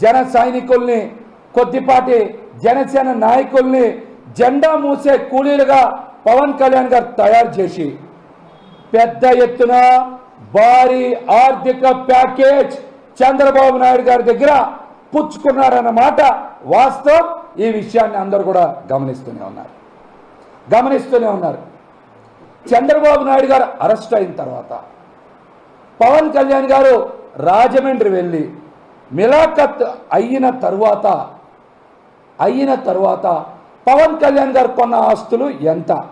జన సైనికుల్ని కొద్దిపాటి జనసేన నాయకుల్ని జెండా మూసే కూలీలుగా పవన్ కళ్యాణ్ గారు తయారు చేసి పెద్ద ఎత్తున భారీ ఆర్థిక ప్యాకేజ్ చంద్రబాబు నాయుడు గారి దగ్గర పుచ్చుకున్నారన్నమాట వాస్తవం. ఈ విషయాన్ని అందరూ కూడా గమనిస్తూనే ఉన్నారు. గమనిస్తూనే ఉన్నారు. చంద్రబాబు నాయుడు గారు అరెస్ట్ అయిన తర్వాత పవన్ కళ్యాణ్ గారు రాజమండ్రి వెళ్ళి మిలాఖత్ అయిన తరువాత అయిన తరువాత పవన్ కళ్యాణ్ గారు కొన్న ఆస్తులు ఎంత?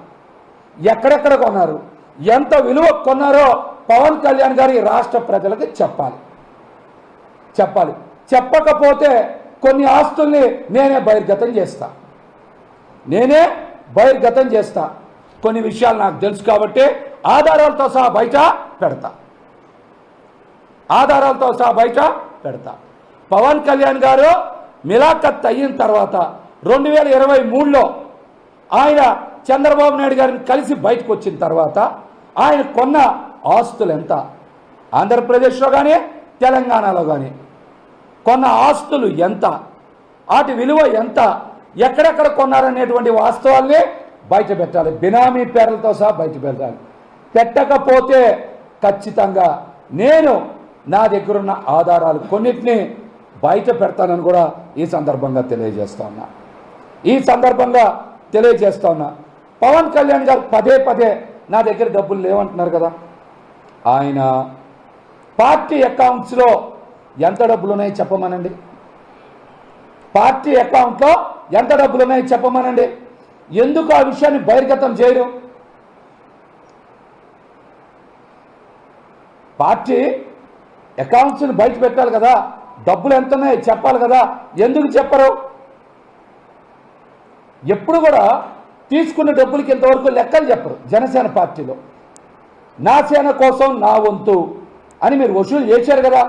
ఎక్కడెక్కడ కొన్నారు? ఎంత విలువ కొన్నారో పవన్ కళ్యాణ్ గారు ఈ రాష్ట్ర ప్రజలకు చెప్పాలి. చెప్పాలి. చెప్పకపోతే కొన్ని ఆస్తుల్ని నేనే బహిర్గతం చేస్తా. నేనే బహిర్గతం చేస్తా. కొన్ని విషయాలు నాకు తెలుసు కాబట్టి ఆధారాలతో సహా బయట పెడతా. ఆధారాలతో సహా బయట పెడతా. పవన్ కళ్యాణ్ గారు మిలాఖత్ అయిన తర్వాత రెండు వేల ఇరవై మూడులో ఆయన చంద్రబాబు నాయుడు గారిని కలిసి బయటకు వచ్చిన తర్వాత ఆయన కొన్న ఆస్తులు ఎంత? ఆంధ్రప్రదేశ్లో కానీ తెలంగాణలో కానీ కొన్న ఆస్తులు ఎంత? వాటి విలువ ఎంత? ఎక్కడెక్కడ కొన్నారనేటువంటి వాస్తవాల్ని బయట పెట్టాలి. బినామీ పేర్లతో సహా బయట పెట్టాలి. పెట్టకపోతే ఖచ్చితంగా నేను నా దగ్గరున్న ఆధారాలు కొన్నిటిని బయట పెడతానని కూడా ఈ సందర్భంగా తెలియజేస్తా ఉన్నా. ఈ సందర్భంగా తెలియజేస్తా ఉన్నా. పవన్ కళ్యాణ్ గారు పదే పదే నా దగ్గర డబ్బులు లేవంటున్నారు కదా. ఆయన పార్టీ అకౌంట్స్లో ఎంత డబ్బులు ఉన్నాయో చెప్పమనండి. పార్టీ అకౌంట్లో ఎంత డబ్బులు ఉన్నాయో చెప్పమనండి. ఎందుకు ఆ విషయాన్ని బహిర్గతం చేయడం? పార్టీ అకౌంట్స్ని బయట పెట్టాలి కదా. డబ్బులు ఎంత ఉన్నాయో చెప్పాలి కదా. ఎందుకు చెప్పరు? ఎప్పుడు కూడా తీసుకున్న డబ్బులకి ఇంతవరకు లెక్కలు చెప్పరు. జనసేన పార్టీలో. నా సేన కోసం నా వంతు అని మీరు వసూలు చేశారు కదా.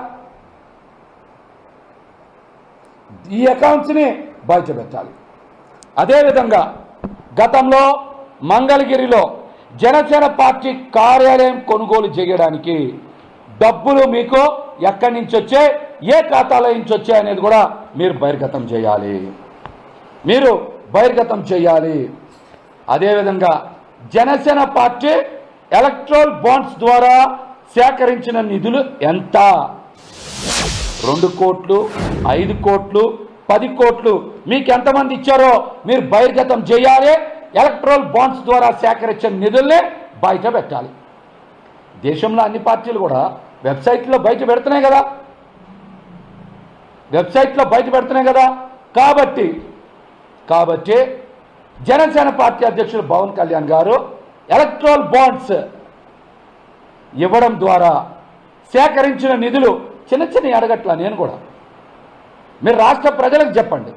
ఈ అకౌంట్స్ని బయట పెట్టాలి అదేవిధంగా గతంలో మంగళగిరిలో జనసేన పార్టీ కార్యాలయం కొనుగోలు చేయడానికి డబ్బులు మీకు ఎక్కడి నుంచి వచ్చాయి ఏ ఖాతాలో నుంచి వచ్చాయి అనేది కూడా మీరు బహిర్గతం చేయాలి. మీరు బహిర్గతం చేయాలి. అదేవిధంగా జనసేన పార్టీ ఎలక్ట్రల్ బాండ్స్ ద్వారా సేకరించిన నిధులు ఎంత? రెండు కోట్లు ఐదు కోట్లు పది కోట్లు మీకు ఎంతమంది ఇచ్చారో మీరు బహిర్గతం చేయాలి. ఎలక్ట్రల్ బాండ్స్ ద్వారా సేకరించిన నిధుల్ని బయట పెట్టాలి. దేశంలో అన్ని పార్టీలు కూడా వెబ్సైట్లో బయట పెడుతున్నాయి కదా. వెబ్సైట్లో బయట పెడుతున్నాయి కదా. కాబట్టి కాబట్టి జనసేన పార్టీ అధ్యక్షుడు పవన్ కళ్యాణ్ గారు ఎలక్ట్రాల్ బాండ్స్ ఇవ్వడం ద్వారా సేకరించిన నిధులు చిన్న చిన్న అడగట్ల నేను కూడా. మీరు రాష్ట్ర ప్రజలకు చెప్పండి.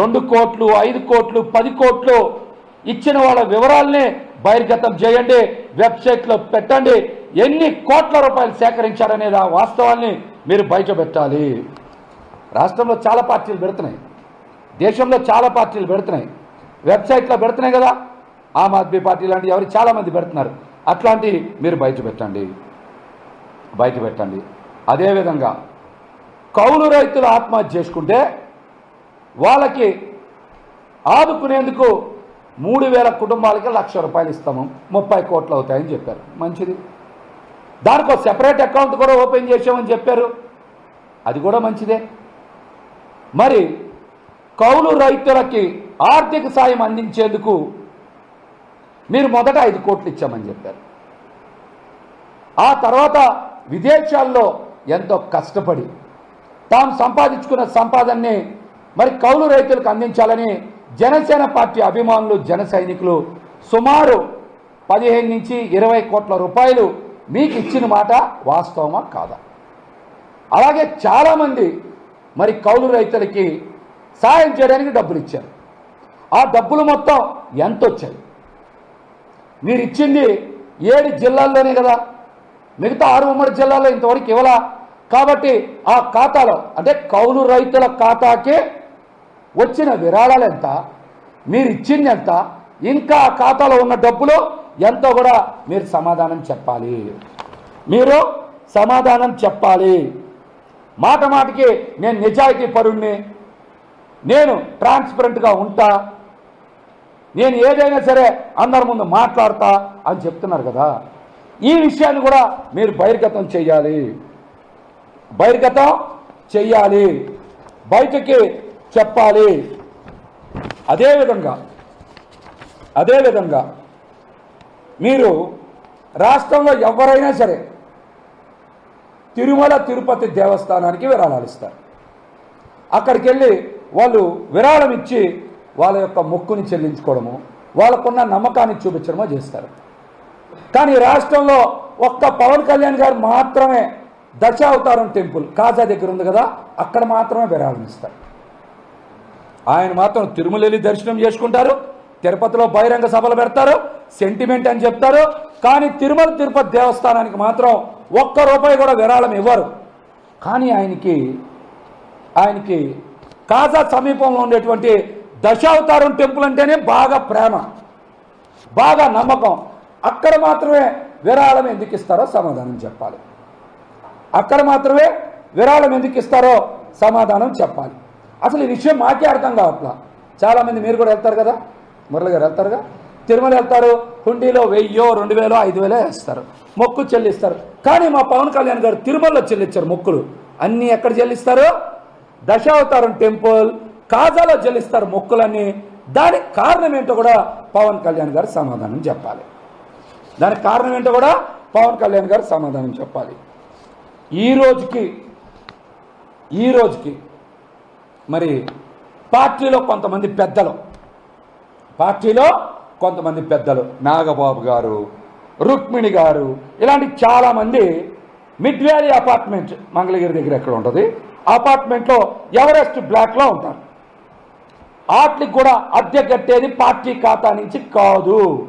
రెండు కోట్లు ఐదు కోట్లు పది కోట్లు ఇచ్చిన వాళ్ళ వివరాల్ని బహిర్గతం చేయండి వెబ్సైట్లో పెట్టండి. ఎన్ని కోట్ల రూపాయలు సేకరించారనేది ఆ వాస్తవాన్ని మీరు బయట పెట్టాలి రాష్ట్రంలో చాలా పార్టీలు పెడుతున్నాయి. దేశంలో చాలా పార్టీలు పెడుతున్నాయి. వెబ్సైట్లో పెడుతున్నాయి కదా. ఆమ్ ఆద్మీ పార్టీ లాంటి ఎవరు చాలామంది పెడుతున్నారు. అట్లాంటి మీరు బయట పెట్టండి బయట పెట్టండి అదేవిధంగా కౌలు రైతులు ఆత్మహత్య చేసుకుంటే వాళ్ళకి ఆదుకునేందుకు మూడు వేల కుటుంబాలకి లక్ష రూపాయలు ఇస్తాము. ముప్పై కోట్లు అవుతాయని చెప్పారు. మంచిది. దానికి ఒక సెపరేట్ అకౌంట్ కూడా ఓపెన్ చేసామని చెప్పారు. అది కూడా మంచిదే. మరి కౌలు రైతులకి ఆర్థిక సాయం అందించేందుకు మీరు మొదట ఐదు కోట్లు ఇచ్చామని చెప్పారు. ఆ తర్వాత విదేశాల్లో ఎంతో కష్టపడి తాము సంపాదించుకున్న సంపాదనని మరి కౌలు రైతులకు అందించాలని జనసేన పార్టీ అభిమానులు జన సైనికులు సుమారు పదిహేను నుంచి ఇరవై కోట్ల రూపాయలు మీకు ఇచ్చిన మాట వాస్తవమా కాదా? అలాగే చాలామంది మరి కౌలు రైతులకి సాయం చేయడానికి డబ్బులు ఇచ్చారు. ఆ డబ్బులు మొత్తం ఎంత వచ్చాయి? మీరు ఇచ్చింది ఏడు జిల్లాల్లోనే కదా. మిగతా ఆరు ఉమ్మడి జిల్లాల్లో ఇంతవరకు ఇవ్వలా. కాబట్టి ఆ ఖాతాలో అంటే కౌలు రైతుల ఖాతాకి వచ్చిన విరాళాలు ఎంత మీరు ఇచ్చింది ఎంత ఇంకా ఆ ఖాతాలో ఉన్న డబ్బులు ఎంతో కూడా మీరు సమాధానం చెప్పాలి. మీరు సమాధానం చెప్పాలి. మాట మాటకి నేను నిజాయితీ పరుణ్ణి. నేను ట్రాన్స్పరెంట్గా ఉంటా. నేను ఏదైనా సరే అందరి ముందు మాట్లాడతా అని చెప్తున్నారు కదా. ఈ విషయాన్ని కూడా మీరు బహిర్గతం చేయాలి. బహిర్గతం చెయ్యాలి బయటకి చెప్పాలి. అదేవిధంగా అదేవిధంగా మీరు రాష్ట్రంలో ఎవరైనా సరే తిరుమల తిరుపతి దేవస్థానానికి విరాళాలు ఇస్తారు. అక్కడికి వెళ్ళి వాళ్ళు విరాళం ఇచ్చి వాళ్ళ యొక్క మొక్కుని చెల్లించుకోవడము వాళ్ళకున్న నమ్మకాన్ని చూపించడమో చేస్తారు. కానీ రాష్ట్రంలో ఒక్క పవన్ కళ్యాణ్ గారు మాత్రమే దశావతారం టెంపుల్ కాజా దగ్గర ఉంది కదా అక్కడ మాత్రమే విరాళం ఇస్తారు. ఆయన మాత్రం తిరుమలెల్లి దర్శనం చేసుకుంటారు తిరుపతిలో బహిరంగ సభలు పెడతారు సెంటిమెంట్ అని చెప్తారు కానీ తిరుమల తిరుపతి దేవస్థానానికి మాత్రం ఒక్క రూపాయి కూడా విరాళం ఇవ్వరు. కానీ ఆయనకి ఆయనకి కాజా సమీపంలో ఉండేటువంటి దశావతారం టెంపుల్ అంటేనే బాగా ప్రేమ బాగా నమ్మకం. అక్కడ మాత్రమే విరాళం ఎందుకు ఇస్తారో సమాధానం చెప్పాలి. అక్కడ మాత్రమే విరాళం ఎందుకు ఇస్తారో సమాధానం చెప్పాలి. అసలు ఈ విషయం మాకే అర్థం కావట్లా. చాలామంది మీరు కూడా వెళ్తారు కదా? మురళి గారు వెళ్తారుగా? తిరుమల వెళ్తారు హుండీలో వెయ్యో రెండు వేలో ఐదు వేలో వేస్తారు. మొక్కు చెల్లిస్తారు. కానీ మా పవన్ కళ్యాణ్ గారు తిరుమలలో చెల్లించారు మొక్కులు. అన్నీ ఎక్కడ చెల్లిస్తారు? దశావతారం టెంపుల్ కాజాలో చెల్లిస్తారు మొక్కులన్నీ. దానికి కారణం ఏంటో కూడా పవన్ కళ్యాణ్ గారు సమాధానం చెప్పాలి. దానికి కారణం ఏంటో కూడా పవన్ కళ్యాణ్ గారు సమాధానం చెప్పాలి. ఈ రోజుకి ఈ రోజుకి మరి పార్టీలో కొంతమంది పెద్దలు. పార్టీలో కొంతమంది పెద్దలు. నాగబాబు గారు రుక్మిణి గారు ఇలాంటి చాలామంది మిడ్ వ్యాలీ అపార్ట్మెంట్ మంగళగిరి దగ్గర ఎక్కడ ఉంటుంది? అపార్ట్మెంట్లో ఎవరెస్ట్ బ్లాక్లో ఉంటారు. వాటికి కూడా అద్దె కట్టేది పార్టీ ఖాతా నుంచి కాదు.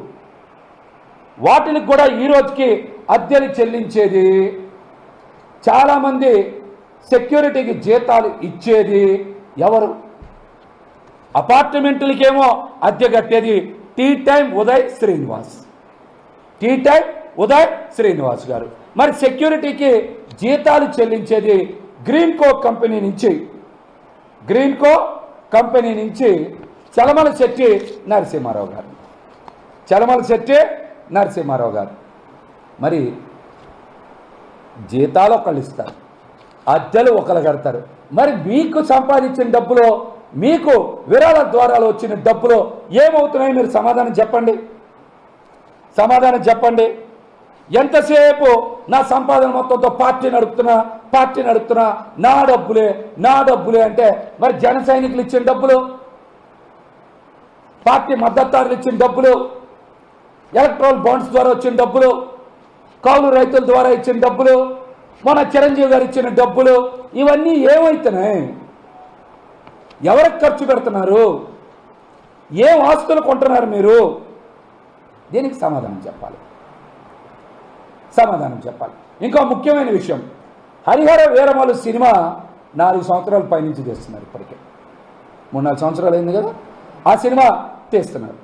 వాటికి కూడా ఈ రోజుకి అద్దెలు చెల్లించేది. చాలామంది సెక్యూరిటీకి జీతాలు ఇచ్చేది. ఎవరు? అపార్ట్మెంట్లకేమో అద్దె కట్టేది tea time Uday Srinivas. Tea time Uday Srinivas garu. మరి సెక్యూరిటీకి జీతాలు చెల్లించేది గ్రీన్ కో కంపెనీ నుంచి. గ్రీన్ కో కంపెనీ నుంచి చలమల శెట్టి నరసింహారావు గారు. చలమల శెట్టి నరసింహారావు గారు. మరి జీతాలు ఒకళ్ళు ఇస్తారు. అద్దెలు ఒకళ్ళు కడతారు. మరి మీకు సంపాదించిన డబ్బులో మీకు విరాళ ద్వారాలు వచ్చిన డబ్బులో ఏమవుతున్నాయి మీరు సమాధానం చెప్పండి? సమాధానం చెప్పండి. ఎంతసేపు నా సంపాదన మొత్తంతో పార్టీ నడుపుతున్నా పార్టీ నడుపుతున్నా నా డబ్బులే నా డబ్బులే అంటే మరి జన సైనికులు ఇచ్చిన డబ్బులు పార్టీ మద్దతుదారులు ఇచ్చిన డబ్బులు ఎలక్ట్రాల్ బాండ్స్ ద్వారా వచ్చిన డబ్బులు కౌలు రైతుల ద్వారా ఇచ్చిన డబ్బులు మన చిరంజీవి గారు ఇచ్చిన డబ్బులు ఇవన్నీ ఏమవుతున్నాయి ఎవరికి ఖర్చు పెడుతున్నారు? ఏం ఆస్తులు కొంటున్నారు మీరు? దీనికి సమాధానం చెప్పాలి. సమాధానం చెప్పాలి. ఇంకో ముఖ్యమైన విషయం. హరిహర వీరమలు సినిమా నాలుగు సంవత్సరాల పైనుంచి తీస్తున్నారు ఇప్పటికే. మూడు నాలుగు సంవత్సరాలు అయింది కదా? ఆ సినిమా తీస్తున్నారు.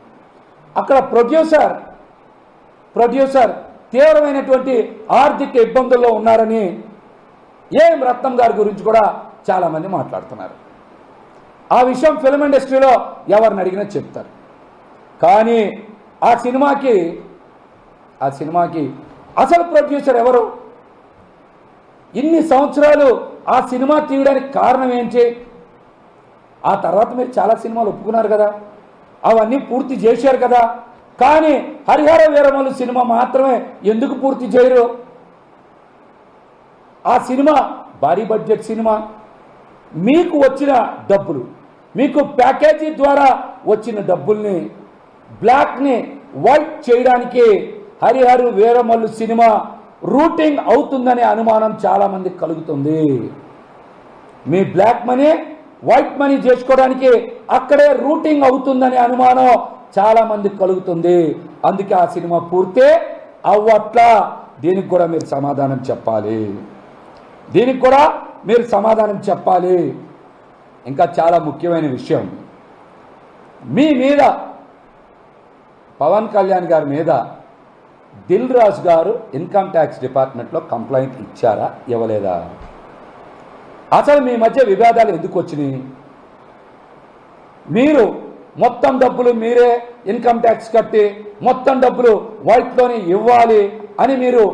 అక్కడ ప్రొడ్యూసర్ ప్రొడ్యూసర్ తీవ్రమైనటువంటి ఆర్థిక ఇబ్బందుల్లో ఉన్నారని ఏం రత్నం గారి గురించి కూడా చాలామంది మాట్లాడుతున్నారు. ఆ విషయం ఫిల్మ్ ఇండస్ట్రీలో ఎవరిని అడిగినా చెప్తారు. కానీ ఆ సినిమాకి ఆ సినిమాకి అసలు ప్రొడ్యూసర్ ఎవరు? ఇన్ని సంవత్సరాలు ఆ సినిమా తీయడానికి కారణం ఏంటి? ఆ తర్వాత మీరు చాలా సినిమాలు ఒప్పుకున్నారు కదా? అవన్నీ పూర్తి చేశారు కదా? కానీ హరిహర వీరమలు సినిమా మాత్రమే ఎందుకు పూర్తి చేయరు? ఆ సినిమా భారీ బడ్జెట్ సినిమా. మీకు వచ్చిన డబ్బులు మీకు ప్యాకేజీ ద్వారా వచ్చిన డబ్బుల్ని బ్లాక్ని వైట్ చేయడానికి హరిహరు వీరమల్లు సినిమా రూటింగ్ అవుతుందనే అనుమానం చాలామందికి కలుగుతుంది. మీ బ్లాక్ మనీ వైట్ మనీ చేసుకోవడానికి అక్కడే రూటింగ్ అవుతుందనే అనుమానం చాలా మందికి కలుగుతుంది. అందుకే ఆ సినిమా పూర్తే అవ్వట్లా. దీనికి కూడా మీరు సమాధానం చెప్పాలి. దీనికి కూడా మీరు సమాధానం చెప్పాలి. ఇంకా చాలా ముఖ్యమైన విషయం. మీ మీద పవన్ కళ్యాణ్ గారి మీద దిల్ రాజు గారు ఇన్కమ్ ట్యాక్స్ డిపార్ట్మెంట్లో కంప్లైంట్ ఇచ్చారా? ఇవ్వలేదా? అసలు మీ మధ్య విభేదాలు ఎందుకు వచ్చినాయి? మీరు మొత్తం డబ్బులు మీరే ఇన్కమ్ ట్యాక్స్ కట్టి మొత్తం డబ్బులు వైట్లోనే ఇవ్వాలి అని మీరు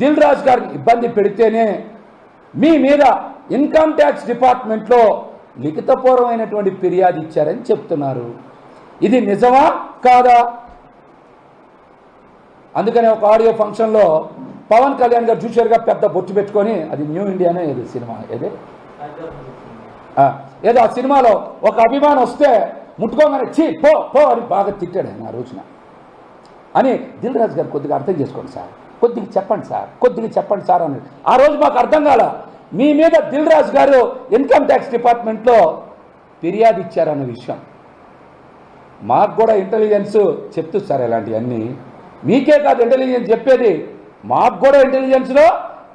దిల్ రాజు గారిని ఇబ్బంది పెడితేనే మీ మీద ఇన్కమ్ ట్యాక్స్ డిపార్ట్మెంట్లో లిఖితపూర్వమైనటువంటి ఫిర్యాదు ఇచ్చారని చెప్తున్నారు. ఇది నిజమా కాదా? అందుకనే ఒక ఆడియో ఫంక్షన్లో పవన్ కళ్యాణ్ గారు చూశారుగా పెద్ద బొట్టు పెట్టుకొని అది న్యూ ఇండియానే ఏది సినిమా ఏది? ఏదో ఆ సినిమాలో ఒక అభిమానం వస్తే ముట్టుకోగానే చీ పో పో అని బాగా తిట్టాడు ఆయన ఆ రోజున. అని దిల్ రాజు గారు కొద్దిగా అర్థం చేసుకోండి సార్. కొద్దిగా చెప్పండి సార్. కొద్దిగా చెప్పండి సార్ అని. ఆ రోజు మాకు అర్థం కాల. మీ మీద దిల్ రాజు గారు ఇన్కమ్ ట్యాక్స్ డిపార్ట్మెంట్లో ఫిర్యాదు ఇచ్చారన్న విషయం. మాకు కూడా ఇంటెలిజెన్స్ చెప్తూ సార్ ఇలాంటివన్నీ. మీకే కాదు ఇంటెలిజెన్స్ చెప్పేది. మాకు కూడా ఇంటెలిజెన్స్లో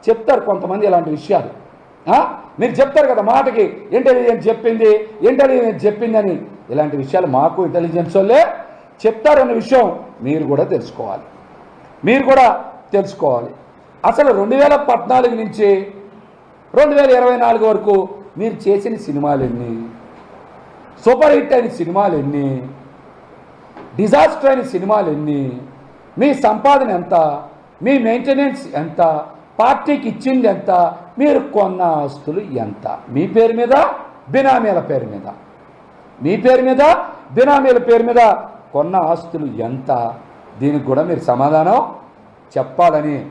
చెప్తారు కొంతమంది ఇలాంటి విషయాలు. మీరు చెప్తారు కదా మాటకి ఇంటెలిజెన్స్ చెప్పింది ఇంటెలిజెన్స్ చెప్పింది అని ఇలాంటి విషయాలు మాకు ఇంటెలిజెన్స్ వాళ్ళే చెప్తారన్న విషయం మీరు కూడా తెలుసుకోవాలి. మీరు కూడా తెలుసుకోవాలి. అసలు రెండు వేల పద్నాలుగు నుంచి రెండు వేల ఇరవై నాలుగు వరకు మీరు చేసిన సినిమాలు ఎన్ని? సూపర్ హిట్ అయిన సినిమాలు ఎన్ని? డిజాస్టర్ అయిన సినిమాలు ఎన్ని? మీ సంపాదన ఎంత? మీ మెయింటెనెన్స్ ఎంత? పార్టీకి ఇచ్చింది ఎంత? మీరు కొన్న ఆస్తులు ఎంత? మీ పేరు మీద బినామీల పేరు మీద. మీ పేరు మీద బినామీల పేరు మీద కొన్న ఆస్తులు ఎంత? దీనికి కూడా మీరు సమాధానం చెప్పాలని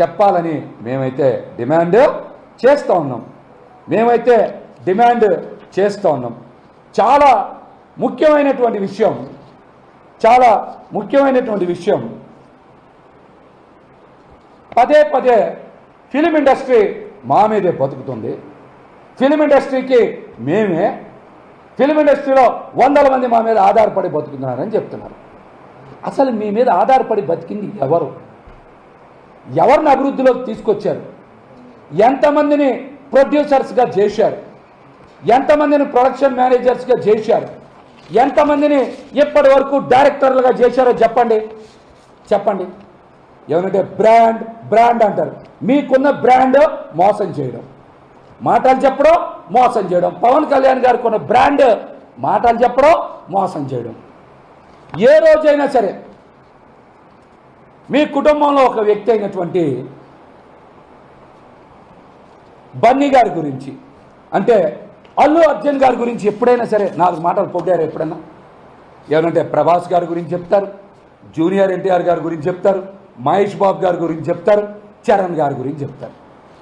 చెప్పాలని మేమైతే డిమాండ్ చేస్తూ ఉన్నాం. మేమైతే డిమాండ్ చేస్తూ ఉన్నాం. చాలా ముఖ్యమైనటువంటి విషయం చాలా ముఖ్యమైనటువంటి విషయం. పదే పదే ఫిలిం ఇండస్ట్రీ మా మీదే బతుకుతుంది. ఫిలిం ఇండస్ట్రీకి మేమే ఫిలిం ఇండస్ట్రీలో వందల మంది మా మీద ఆధారపడి బతుకుతున్నారని చెప్తున్నారు. అసలు మీ మీద ఆధారపడి బతికింది ఎవరు? ఎవరిని అభివృద్ధిలోకి తీసుకొచ్చారు? ఎంతమందిని ప్రొడ్యూసర్స్గా చేశారు? ఎంతమందిని ప్రొడక్షన్ మేనేజర్స్గా చేశారు? ఎంతమందిని ఇప్పటి వరకు డైరెక్టర్లుగా చేశారో చెప్పండి. చెప్పండి. ఏమంటే బ్రాండ్ బ్రాండ్ అంటారు. మీకున్న బ్రాండ్ మోసం చేయడం. మాటలు చెప్పడం మోసం చేయడం. పవన్ కళ్యాణ్ గారికి ఉన్న బ్రాండ్ మాటలు చెప్పడం మోసం చేయడం. ఏ రోజైనా సరే మీ కుటుంబంలో ఒక వ్యక్తి అయినటువంటి బన్నీ గారి గురించి అంటే అల్లు అర్జున్ గారి గురించి ఎప్పుడైనా సరే నాలుగు మాటలు పొగిడారు ఎప్పుడైనా ఏమంటే ప్రభాస్ గారి గురించి చెప్తారు జూనియర్ ఎన్టీఆర్ గారి గురించి చెప్తారు మహేష్ బాబు గారి గురించి చెప్తారు చరణ్ గారి గురించి చెప్తారు.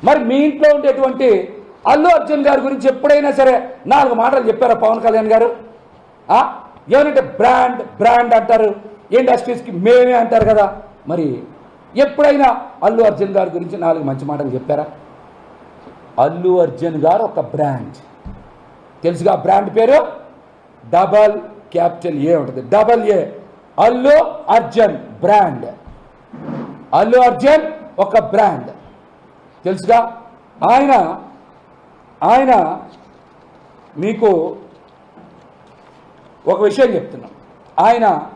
మరి మీ ఇంట్లో ఉండేటువంటి అల్లు అర్జున్ గారి గురించి ఎప్పుడైనా సరే నాలుగు మాటలు చెప్పారా పవన్ కళ్యాణ్ గారు? ఏమంటే బ్రాండ్ బ్రాండ్ అంటారు ఇండస్ట్రీస్కి మేమే అంటారు కదా. మరి ఎప్పుడైనా అల్లు అర్జున్ గారి గురించి నాలుగు మంచి మాటలు చెప్పారా? అల్లు అర్జున్ గారు ఒక బ్రాండ్. తెలుసుగా బ్రాండ్ పేరు? డబల్ క్యాపిటల్ ఏ ఉంటుంది. Double A. Allu Arjun brand. Allu Arjun ఒక బ్రాండ్. తెలుసుగా? ఆయన ఆయన మీకు ఒక విషయం చెప్తున్నాం. ఆయన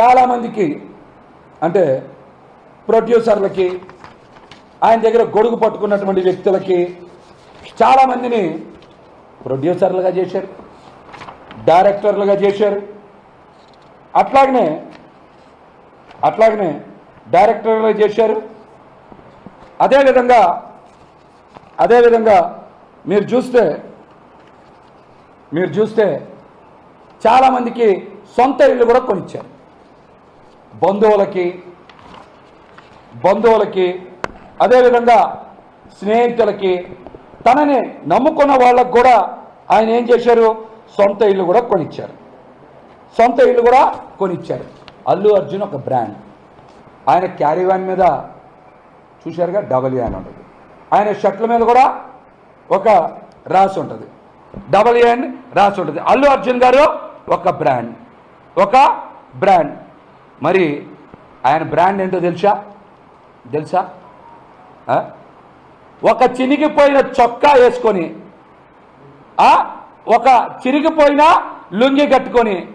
చాలామందికి అంటే ప్రొడ్యూసర్లకి ఆయన దగ్గర గొడుగు పట్టుకున్నటువంటి వ్యక్తులకి చాలామందిని ప్రొడ్యూసర్లుగా చేశారు డైరెక్టర్లుగా చేశారు. అట్లాగనే అట్లాగనే డైరెక్టర్గా చేశారు? అదేవిధంగా అదేవిధంగా మీరు చూస్తే మీరు చూస్తే చాలామందికి సొంత ఇల్లు కూడా కొనిచ్చారు. బంధువులకి బంధువులకి అదేవిధంగా స్నేహితులకి తనని నమ్ముకున్న వాళ్ళకు కూడా ఆయన ఏం చేశారు? సొంత ఇల్లు కూడా కొనిచ్చారు. సొంత ఇల్లు కూడా కొనిచ్చారు. అల్లు అర్జున్ ఒక బ్రాండ్. ఆయన క్యారీ వ్యాన్ మీద చూశారుగా డబల్ అని ఉంటుంది. ఆయన షర్ట్ల మీద కూడా ఒక రాసి ఉంటుంది. డబల్ అని రాసి ఉంటుంది. అల్లు అర్జున్ గారు ఒక బ్రాండ్. ఒక బ్రాండ్. మరి ఆయన బ్రాండ్ ఏంటో తెలుసా? తెలుసా? ఒక చినిగిపోయిన చొక్కా వేసుకొని ఒక చిరిగిపోయిన లుంగి కట్టుకొని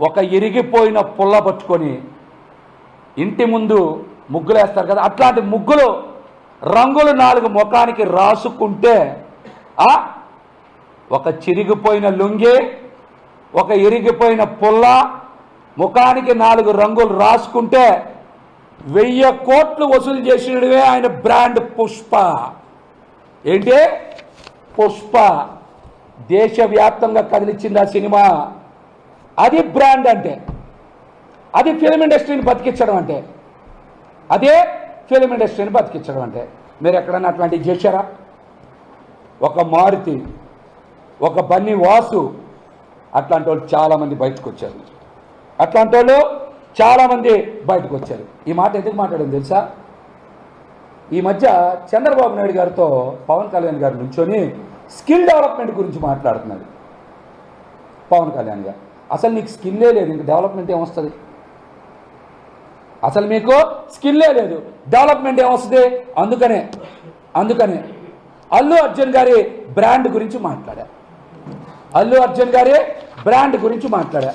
ఒక ఇరిగిపోయిన పుల్ల పట్టుకొని ఇంటి ముందు ముగ్గులు వేస్తారు కదా అట్లాంటి ముగ్గులు రంగులు నాలుగు ముఖానికి రాసుకుంటే ఆ ఒక చిరిగిపోయిన లుంగి ఒక ఇరిగిపోయిన పుల్ల ముఖానికి నాలుగు రంగులు రాసుకుంటే వెయ్యి కోట్లు వసూలు చేసినవే ఆయన బ్రాండ్ పుష్ప. ఏంటి? పుష్ప. దేశవ్యాప్తంగా కదిలిచ్చింది ఆ సినిమా. అది బ్రాండ్ అంటే అది ఫిలిం ఇండస్ట్రీని బతికించడం అంటే అదే ఫిలిం ఇండస్ట్రీని బతికించడం అంటే. మీరు ఎక్కడన్నా అట్లాంటివి చేశారా? ఒక మారుతి ఒక బన్నీ వాసు అట్లాంటి వాళ్ళు చాలామంది బయటకు వచ్చారు. అట్లాంటి వాళ్ళు చాలామంది బయటకు వచ్చారు. ఈ మాట ఎందుకు మాట్లాడింది తెలుసా? ఈ మధ్య చంద్రబాబు నాయుడు గారితో పవన్ కళ్యాణ్ గారు నుంచొని స్కిల్ డెవలప్మెంట్ గురించి మాట్లాడుతున్నాడు పవన్ కళ్యాణ్ గారు. అసలు నీకు స్కిల్లే లేదు ఇంక డెవలప్మెంట్ ఏమొస్తుంది అసలు మీకు స్కిల్లే లేదు డెవలప్మెంట్ ఏమొస్తుంది అందుకనే అందుకనే. అల్లు అర్జున్ గారి బ్రాండ్ గురించి మాట్లాడా? అల్లు అర్జున్ గారి బ్రాండ్ గురించి మాట్లాడా?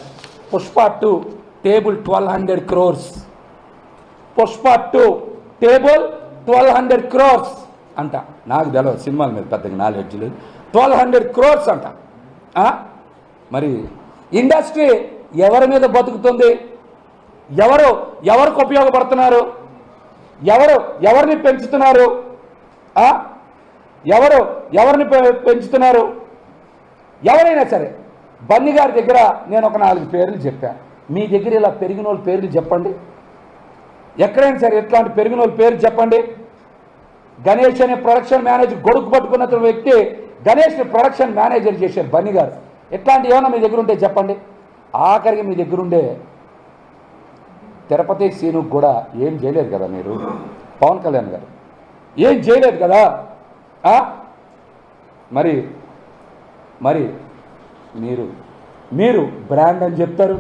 Pushpa two table twelve hundred crores. Pushpa two table twelve hundred crores అంట. నాకు తెలవదు సినిమాల మీద పెద్దగా నాలెడ్జ్ లేదు. ట్వెల్వ్ హండ్రెడ్ క్రోర్స్ అంట. మరి ఇండస్ట్రీ ఎవరి మీద బతుకుతుంది? ఎవరు ఎవరికి ఉపయోగపడుతున్నారు? ఎవరు ఎవరిని పెంచుతున్నారు? ఎవరు ఎవరిని పె- పెంచుతున్నారు? ఎవరైనా సరే బన్ని గారి దగ్గర నేను ఒక నాలుగు పేర్లు చెప్పాను మీ దగ్గర ఇలా పెరిగిన వాళ్ళ పేర్లు చెప్పండి. ఎక్కడైనా సరే ఇట్లాంటి పెరిగిన వాళ్ళ పేరు చెప్పండి. గణేష్ అనే ప్రొడక్షన్ మేనేజర్ గొడుగు పట్టుకున్న వ్యక్తి గణేష్ని ప్రొడక్షన్ మేనేజర్ చేశారు బన్ని గారు. ఎట్లాంటి ఏమైనా మీ దగ్గర ఉంటే చెప్పండి. ఆఖరికి మీ దగ్గరుండే తిరుపతి సీనుకు కూడా ఏం చేయలేదు కదా మీరు? పవన్ కళ్యాణ్ గారు. ఏం చేయలేదు కదా? మరి మరి మీరు మీరు బ్రాండ్ అని చెప్తారు.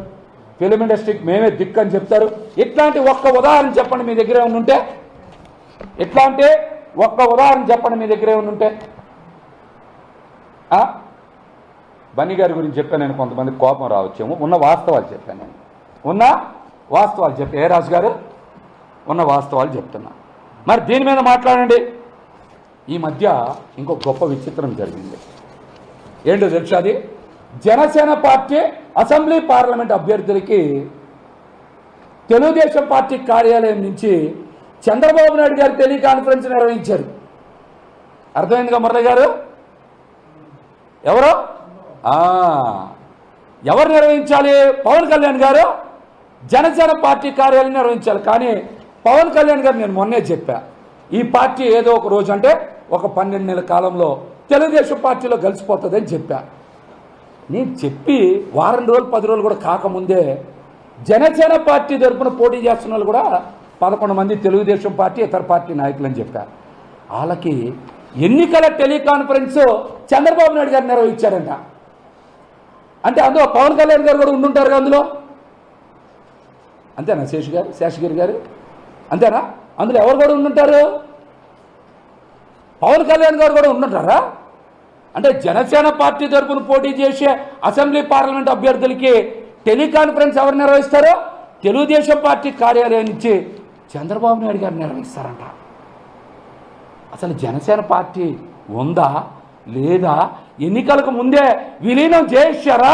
ఫిలిం ఇండస్ట్రీకి మేమే దిక్కు అని చెప్తారు. ఇట్లాంటి ఒక్క ఉదాహరణ చెప్పండి మీ దగ్గర ఏమైనా ఉంటే ఇట్లాంటి ఒక్క ఉదాహరణ చెప్పండి మీ దగ్గర ఏమైనా ఉంటే బన్నీ గారి గురించి చెప్పాను నేను కొంతమంది కోపం రావచ్చేమో. ఉన్న వాస్తవాలు చెప్పాను నేను. ఉన్న వాస్తవాలు చెప్పి. ఏ రాజు గారు? ఉన్న వాస్తవాలు చెప్తున్నా. మరి దీని మీద మాట్లాడండి. ఈ మధ్య ఇంకో గొప్ప విచిత్రం జరిగింది. ఏంటో తెలుసా అది? జనసేన పార్టీ అసెంబ్లీ పార్లమెంట్ అభ్యర్థులకి తెలుగుదేశం పార్టీ కార్యాలయం నుంచి చంద్రబాబు నాయుడు గారు టెలికాన్ఫరెన్స్ నిర్వహించారు. అర్థమైందిగా మురళి గారు? ఎవరు? ఎవరు నిర్వహించాలి? పవన్ కళ్యాణ్ గారు? జనసేన పార్టీ కార్యాలయం నిర్వహించాలి. కానీ పవన్ కళ్యాణ్ గారు నేను మొన్నే చెప్పా. ఈ పార్టీ ఏదో ఒక రోజు అంటే ఒక పన్నెండు నెలల కాలంలో తెలుగుదేశం పార్టీలో కలిసిపోతుందని చెప్పా. నేను చెప్పి వారం రోజులు పది రోజులు కూడా కాకముందే జనసేన పార్టీ తరఫున పోటీ చేస్తున్న వాళ్ళు కూడా పదకొండు మంది తెలుగుదేశం పార్టీ ఇతర పార్టీ నాయకులు అని చెప్పా. వాళ్ళకి ఎన్నికల టెలికాన్ఫరెన్స్ చంద్రబాబు నాయుడు గారు నిర్వహించారంట. అంటే అందులో పవన్ కళ్యాణ్ గారు కూడా ఉండుంటారు అందులో? అంతేనా శేషు గారు? శేషగిరి గారు? అంతేనా? అందులో ఎవరు కూడా ఉండుంటారు? పవన్ కళ్యాణ్ గారు కూడా ఉండుంటారా? అంటే జనసేన పార్టీ తరపున పోటీ చేసే అసెంబ్లీ పార్లమెంట్ అభ్యర్థులకి టెలికాన్ఫరెన్స్ ఎవరు నిర్వహిస్తారో? తెలుగుదేశం పార్టీ కార్యాలయం నుంచి చంద్రబాబు నాయుడు గారు నిర్వహిస్తారంట. అసలు జనసేన పార్టీ ఉందా? లేదా? ఎన్నికలకు ముందే విలీనం చేశారా?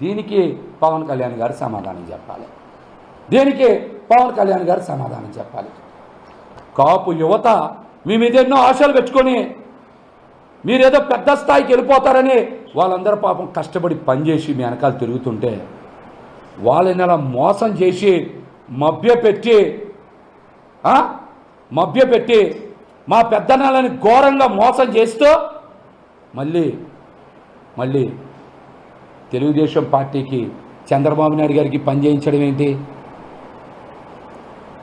దీనికి పవన్ కళ్యాణ్ గారు సమాధానం చెప్పాలి. దీనికి పవన్ కళ్యాణ్ గారు సమాధానం చెప్పాలి. కాపు యువత మీ మీద ఎన్నో ఆశలు పెట్టుకొని మీరేదో పెద్ద స్థాయికి వెళ్ళిపోతారని వాళ్ళందరూ పాపం కష్టపడి పనిచేసి మీ వెనకాల తిరుగుతుంటే వాళ్ళని అలా మోసం చేసి మభ్యపెట్టి మభ్యపెట్టి మా పెద్దనాలని ఘోరంగా మోసం చేస్తూ మళ్ళీ మళ్ళీ తెలుగుదేశం పార్టీకి చంద్రబాబు నాయుడు గారికి పనిచేయించడం ఏంటి?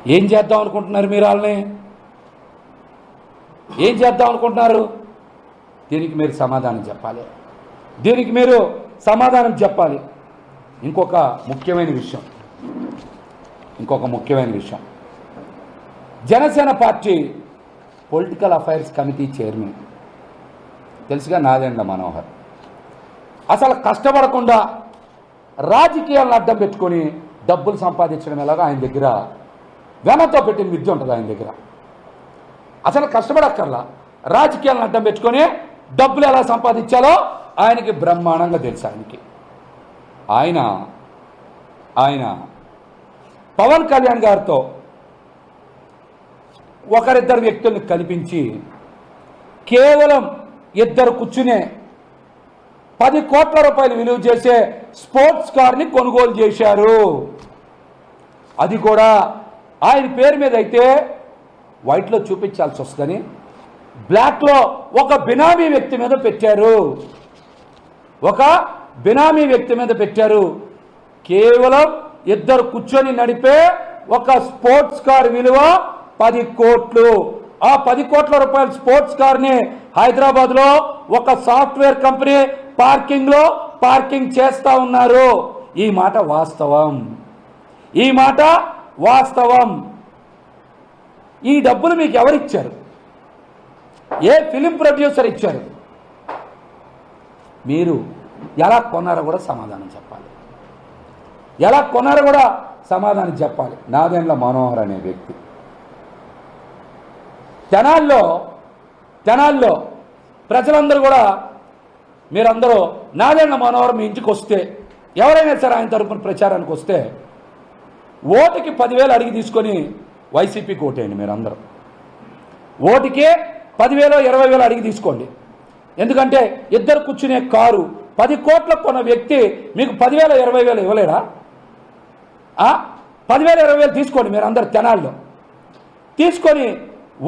ఏం చేద్దాం అనుకుంటున్నారు మీరు వాళ్ళని? ఏం చేద్దాం అనుకుంటున్నారు? దీనికి మీరు సమాధానం చెప్పాలి. దీనికి మీరు సమాధానం చెప్పాలి. ఇంకొక ముఖ్యమైన విషయం. ఇంకొక ముఖ్యమైన విషయం. Janasena party political affairs committee chairman. తెలుసుగా నాదెండ్ల మనోహర్. అసలు కష్టపడకుండా రాజకీయాలను అడ్డం పెట్టుకొని డబ్బులు సంపాదించడం ఎలాగో ఆయన దగ్గర? వెనతో పెట్టిన విద్య ఉంటుంది ఆయన దగ్గర. అసలు కష్టపడక్కర్లా? రాజకీయాలను అడ్డం పెట్టుకొని డబ్బులు ఎలా సంపాదించాలో ఆయనకి బ్రహ్మాండంగా తెలుసు ఆయనకి. ఆయన ఆయన పవన్ కళ్యాణ్ గారితో ఒకరిద్దరు వ్యక్తుల్ని కల్పించి కేవలం ఇద్దరు కూర్చునే పది కోట్ల రూపాయలు విలువ చేసే స్పోర్ట్స్ కార్ని కొనుగోలు చేశారు. అది కూడా ఆయన పేరు మీద అయితే వైట్లో చూపించాల్సి వస్తుందని బ్లాక్లో ఒక బినామీ వ్యక్తి మీద పెట్టారు. ఒక బినామీ వ్యక్తి మీద పెట్టారు. కేవలం ఇద్దరు కూర్చొని నడిపే ఒక స్పోర్ట్స్ కార్ విలువ పది కోట్లు. ఆ పది కోట్ల రూపాయల స్పోర్ట్స్ కార్ని హైదరాబాద్లో ఒక సాఫ్ట్వేర్ కంపెనీ పార్కింగ్లో పార్కింగ్ చేస్తా ఉన్నారు. ఈ మాట వాస్తవం. ఈ మాట వాస్తవం. ఈ డబ్బులు మీకు ఎవరిచ్చారు? ఏ ఫిలిం ప్రొడ్యూసర్ ఇచ్చారు? మీరు ఎలా కొన్నారో కూడా సమాధానం చెప్పాలి. ఎలా కొన్నారో కూడా సమాధానం చెప్పాలి. నాదేండ్ల మనోహర్ అనే వ్యక్తి. జనాల్లో తెనాల్లో ప్రజలందరూ కూడా మీరందరూ నారాయణ మనోహర్ మీ ఇంటికి వస్తే ఎవరైనా సరే ఆయన తరపున ప్రచారానికి వస్తే ఓటుకి పదివేలు అడిగి తీసుకొని వైసీపీకి ఓటేయండి మీరందరూ. ఓటుకే పదివేలు ఇరవై వేలు అడిగి తీసుకోండి. ఎందుకంటే ఇద్దరు కూర్చునే కారు పది కోట్ల కొన్న వ్యక్తి మీకు పదివేల ఇరవై వేలు ఇవ్వలేడా పదివేల ఇరవై వేలు తీసుకోండి మీరు అందరు తెనాల్లో తీసుకొని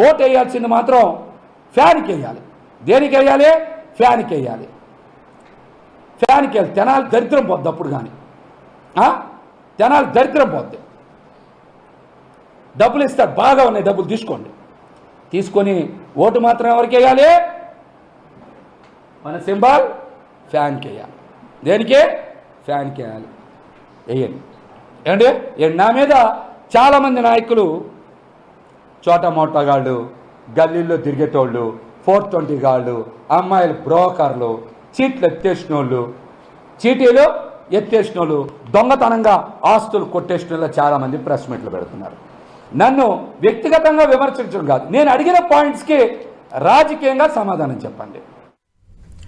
ఓటు వేయాల్సింది మాత్రం ఫ్యాన్కి వేయాలి దేనికి వేయాలి ఫ్యాన్కి వేయాలి ఫ్యాన్కి వెళ్ళి తెనాలి దరిద్రం పోద్ది అప్పుడు కానీ తెనాలి దరిద్రం పోద్ది. డబ్బులు ఇస్తాడు బాగా ఉన్నాయి డబ్బులు తీసుకోండి. తీసుకొని ఓటు మాత్రం ఎవరికి వేయాలి? మన సింబల్ ఫ్యాన్కి వేయాలి దేనికి? ఫ్యాన్కి వేయాలి వేయండి. ఏమండి? ఏ- నా మీద చాలామంది నాయకులు చోట మోటగాళ్ళు గల్లీల్లో తిరిగేటోళ్ళు ఫోర్ ట్వంటీ గాళ్ళు అమ్మాయిలు బ్రోకర్లు చీట్లు ఎత్తేసిన వాళ్ళు చీటీలు ఎత్తేసిన వాళ్ళు దొంగతనంగా ఆస్తులు కొట్టేసిన వాళ్ళు చాలామంది ప్రెస్ మీట్లు పెడుతున్నారు. నన్ను వ్యక్తిగతంగా విమర్శించడం కాదు. నేను అడిగిన పాయింట్స్కి రాజకీయంగా సమాధానం చెప్పండి.